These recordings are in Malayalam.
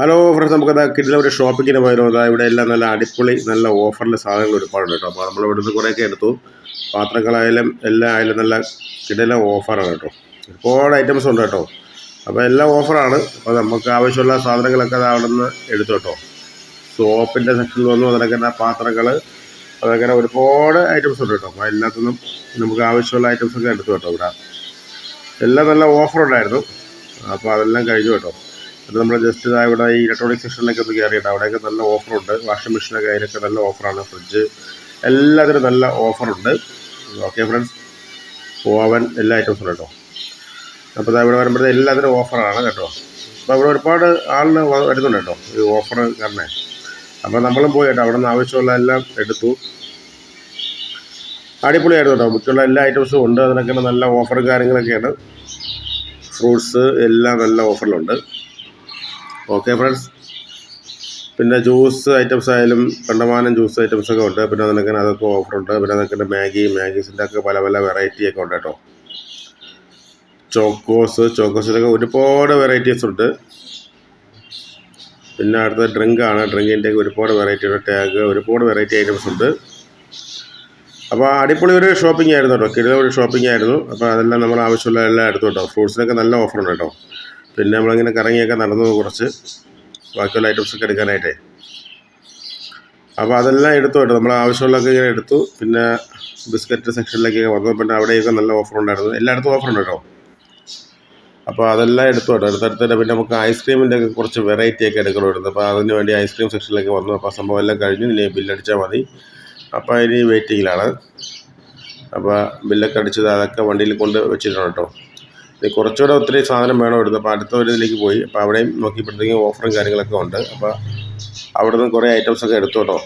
ഹലോ ഫ്രണ്ട്സ് നമുക്കത് കിട്ടുന്ന ഒരു ഷോപ്പിങ്ങിന് പോയാലോ? അതാ ഇവിടെ എല്ലാം നല്ല അടിപൊളി നല്ല ഓഫറിൽ സാധനങ്ങൾ ഒരുപാടുണ്ട് കേട്ടോ. അപ്പോൾ നമ്മൾ ഇവിടുന്ന് കുറേയൊക്കെ എടുത്തു. പാത്രങ്ങളായാലും എല്ലാം ആയാലും നല്ല കിടല ഓഫറാണ് കേട്ടോ. ഒരുപാട് ഐറ്റംസ് ഉണ്ട് കേട്ടോ. അപ്പോൾ എല്ലാം ഓഫറാണ് അപ്പോൾ നമുക്ക് ആവശ്യമുള്ള സാധനങ്ങളൊക്കെ അത് അവിടെ നിന്ന് എടുത്തു കേട്ടോ. സോപ്പിന്റെ സെക്ഷനിൽ വന്നു അതിനൊക്കെ പാത്രങ്ങൾ അതൊക്കെ ഒരുപാട് ഐറ്റംസ് ഉണ്ട് കേട്ടോ. അപ്പോൾ എല്ലാത്തിനും നമുക്ക് ആവശ്യമുള്ള ഐറ്റംസൊക്കെ എടുത്തു കേട്ടോ ഇവിടെ. എല്ലാം നല്ല ഓഫറുണ്ടായിരുന്നു അപ്പോൾ അതെല്ലാം കഴിഞ്ഞു കേട്ടോ. അത് നമ്മൾ ജസ്റ്റ് ഇവിടെ ഈ ഇലക്ട്രോണിക് സെക്ഷനിലേക്ക് ഒന്ന് കയറിയിട്ട് അവിടെയൊക്കെ നല്ല ഓഫറുണ്ട് വാഷിംഗ് മെഷീനൊക്കെ അതിനൊക്കെ നല്ല ഓഫറാണ് ഫ്രിഡ്ജ് എല്ലാത്തിനും നല്ല ഓഫറുണ്ട് ഓക്കെ ഫ്രണ്ട്സ് ഓവൻ എല്ലാ ഐറ്റംസും കേട്ടോ. അപ്പോൾ ഇവിടെ വരുമ്പോഴത്തെ എല്ലാത്തിനും ഓഫറാണ് കേട്ടോ. അപ്പോൾ ഇവിടെ ഒരുപാട് ആളിന് വരുന്നുണ്ട് കേട്ടോ. ഈ ഓഫർ കാരണം. അപ്പോൾ നമ്മളും പോയി കേട്ടോ. അവിടെ നിന്ന് ആവശ്യമുള്ള എല്ലാം എടുത്തു. അടിപൊളിയായിരുന്നു കേട്ടോ. മറ്റുള്ള എല്ലാ ഐറ്റംസും ഉണ്ട്. അതിനൊക്കെ നല്ല ഓഫറും കാര്യങ്ങളൊക്കെയാണ്. ഫ്രൂട്ട്സ് എല്ലാം നല്ല ഓഫറിലുണ്ട് ഓക്കെ ഫ്രണ്ട്സ് പിന്നെ ജ്യൂസ് ഐറ്റംസ് ആയാലും കണ്ടമാനം ജ്യൂസ് ഐറ്റംസ് ഒക്കെ ഉണ്ട്. പിന്നെ നിനക്ക് അതൊക്കെ ഉണ്ട്. പിന്നെ നിനക്ക് മാഗി മാഗീസിന്റെ ഒക്കെ പല പല വെറൈറ്റി ഒക്കെ ഉണ്ട് കേട്ടോ. ചോക്കോസ് ചോക്കോസിലൊക്കെ ഒരുപാട് വെറൈറ്റീസ് ഉണ്ട്. പിന്നെ അടുത്ത ഡ്രിങ്ക് ആണ്. ഡ്രിങ്കിന്റെ ഒക്കെ ഒരുപാട് വെറൈറ്റി ഉണ്ട്. ടാഗ് ഒരുപാട് വെറൈറ്റി ഐറ്റംസ് ഉണ്ട്. അപ്പോൾ അടിപൊളി ഒരു ഷോപ്പിംഗ് ആയിരുന്നു കേട്ടോ. കിടില ഒരു ഷോപ്പിംഗ് ആയിരുന്നു. അപ്പോൾ അതെല്ലാം നമ്മൾ ആവശ്യമുള്ള എല്ലാം എടുത്തു കേട്ടോ. ഫ്രൂട്ട്സിനൊക്കെ നല്ല ഓഫർ ഉണ്ട് കേട്ടോ. പിന്നെ നമ്മളിങ്ങനെ കറങ്ങിയൊക്കെ നടന്നു കുറച്ച്. ബാക്കിയുള്ള ഐറ്റംസ് ഒക്കെ എടുക്കാനായിട്ടേ. അപ്പോൾ അതെല്ലാം എടുത്തു കേട്ടോ. നമ്മൾ ആവശ്യമുള്ളതൊക്കെ ഇങ്ങനെ എടുത്തു. പിന്നെ ബിസ്ക്കറ്റ് സെക്ഷനിലേക്കൊക്കെ വന്നു. പിന്നെ അവിടെയൊക്കെ നല്ല ഓഫർ ഉണ്ടായിരുന്നു. എല്ലായിടത്തും ഓഫർ ഉണ്ട് കേട്ടോ. അപ്പോൾ അതെല്ലാം എടുത്തു കേട്ടോ. എടുത്തെടുത്ത് പിന്നെ നമുക്ക് ഐസ്ക്രീമിന്റെ ഒക്കെ കുറച്ച് വെറൈറ്റി ഒക്കെ എടുക്കണമായിരുന്നു അപ്പോൾ അതിന് വേണ്ടി ഐസ്ക്രീം സെക്ഷനിലേക്ക് വന്നു. അപ്പോൾ സംഭവം എല്ലാം കഴിഞ്ഞു. ഇനി ബില്ലടിച്ചാൽ മതി. അപ്പോൾ ഇനി വെയിറ്റിങ്ങിലാണ് അപ്പോൾ ബില്ലൊക്കെ അടിച്ചത് അതൊക്കെ വണ്ടിയിൽ കൊണ്ട് വെച്ചിട്ടുണ്ട് കേട്ടോ. കുറച്ചുകൂടെ ഒത്തിരി സാധനം വേണമായിരുന്നു അപ്പോൾ അടുത്ത ഒരു ഇതിലേക്ക് പോയി. അപ്പോൾ അവിടെയും നോക്കിയപ്പോഴത്തേക്കും ഓഫറും കാര്യങ്ങളൊക്കെ ഉണ്ട്. അപ്പോൾ അവിടെ നിന്ന് കുറേ ഐറ്റംസൊക്കെ എടുത്തു കേട്ടോ.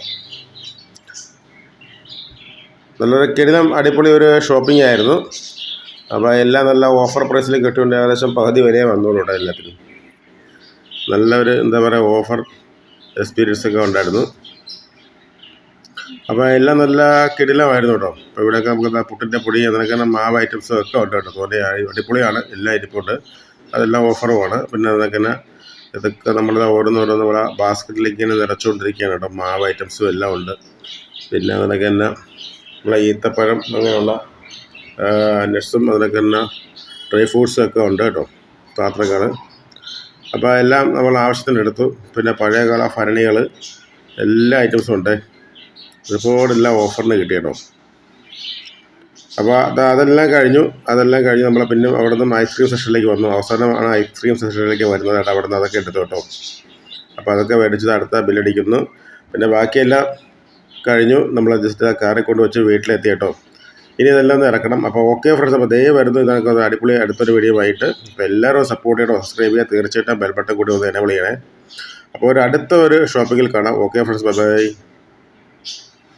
നല്ലൊരു കിടിലം അടിപൊളി ഒരു ഷോപ്പിംഗ് ആയിരുന്നു. അപ്പോൾ എല്ലാം നല്ല ഓഫർ പ്രൈസിൽ കിട്ടിയുണ്ട് ഏകദേശം പകുതി വരെ വന്നോളൂ കേട്ടോ എല്ലാത്തിനും. നല്ലൊരു എന്താ പറയുക ഓഫർ എക്സ്പീരിയൻസ് ഒക്കെ ഉണ്ടായിരുന്നു. അപ്പോൾ എല്ലാം നല്ല കിടിലമായിരുന്നു കേട്ടോ. അപ്പോൾ ഇവിടെയൊക്കെ നമുക്ക് പുട്ടിന്റെ പൊടി അങ്ങനെയൊക്കെ മാവ് ഐറ്റംസും ഒക്കെ ഉണ്ട് കേട്ടോ. തോന്നിയ അടിപൊളിയാണ്. എല്ലാം ഇരിപ്പുണ്ട് അതെല്ലാം ഓഫറുമാണ് പിന്നെ അതൊക്കെ തന്നെ ഇതൊക്കെ നമ്മൾ ഓരോന്നോരോന്ന് ഇവിടെ ബാസ്ക്കറ്റിലേക്ക് ഇങ്ങനെ നിറച്ചുകൊണ്ടിരിക്കുകയാണ് കേട്ടോ. മാവ് ഐറ്റംസും എല്ലാം ഉണ്ട്. പിന്നെ അതിനൊക്കെ തന്നെ നമ്മളെ ഈത്തപ്പഴം അങ്ങനെയുള്ള നട്ട്സും അതിനൊക്കെ തന്നെ ഡ്രൈ ഫ്രൂട്ട്സും ഒക്കെ ഉണ്ട് കേട്ടോ. പാത്രങ്ങൾ അപ്പോൾ എല്ലാം നമ്മൾ ആവശ്യത്തിന് എടുത്തു പിന്നെ പഴയകാല ഭരണികൾ എല്ലാ ഐറ്റംസും ഉണ്ട്. ഒരുപാട് എല്ലാം ഓഫറിന് കിട്ടിയിട്ടോ. അപ്പോൾ അത് അതെല്ലാം കഴിഞ്ഞു. അതെല്ലാം കഴിഞ്ഞ് നമ്മൾ പിന്നെ അവിടെ നിന്ന് ഐസ്ക്രീം സെഷനിലേക്ക് വന്നു. അവസാനമാണ് ഐസ്ക്രീം സെഷനിലേക്ക് വരുന്നത് കേട്ടോ അവിടെ നിന്ന് അതൊക്കെ എടുത്തു കേട്ടോ. അപ്പോൾ അതൊക്കെ മേടിച്ചത് അടുത്ത ബില്ലടിക്കുന്നു. പിന്നെ ബാക്കിയെല്ലാം കഴിഞ്ഞു. നമ്മൾ ജസ്റ്റ് ആ കാറിൽ കൊണ്ട് വെച്ച് വീട്ടിലെത്തി കേട്ടോ. ഇനി ഇതെല്ലാം ഒന്ന് ഇറക്കണം. അപ്പോൾ ഓക്കെ ഫ്രണ്ട്സ് അപ്പോൾ ദയവ് വരുന്നു. ഇതൊക്കെ ഒന്ന് അടിപൊളി അടുത്തൊരു വീഡിയോ ആയിട്ട്. അപ്പോൾ എല്ലാവരും സപ്പോർട്ട് ചെയ്യണം സബ്സ്ക്രൈബ് ചെയ്യുക. തീർച്ചയായിട്ടും ബെൽബട്ടൺ കൂടി ഒന്ന് എനേബിൾ ചെയ്യണേ അപ്പോൾ ഒരു അടുത്ത ഒരു ഷോപ്പിങ്ങിൽ കാണാം. Okay friends bye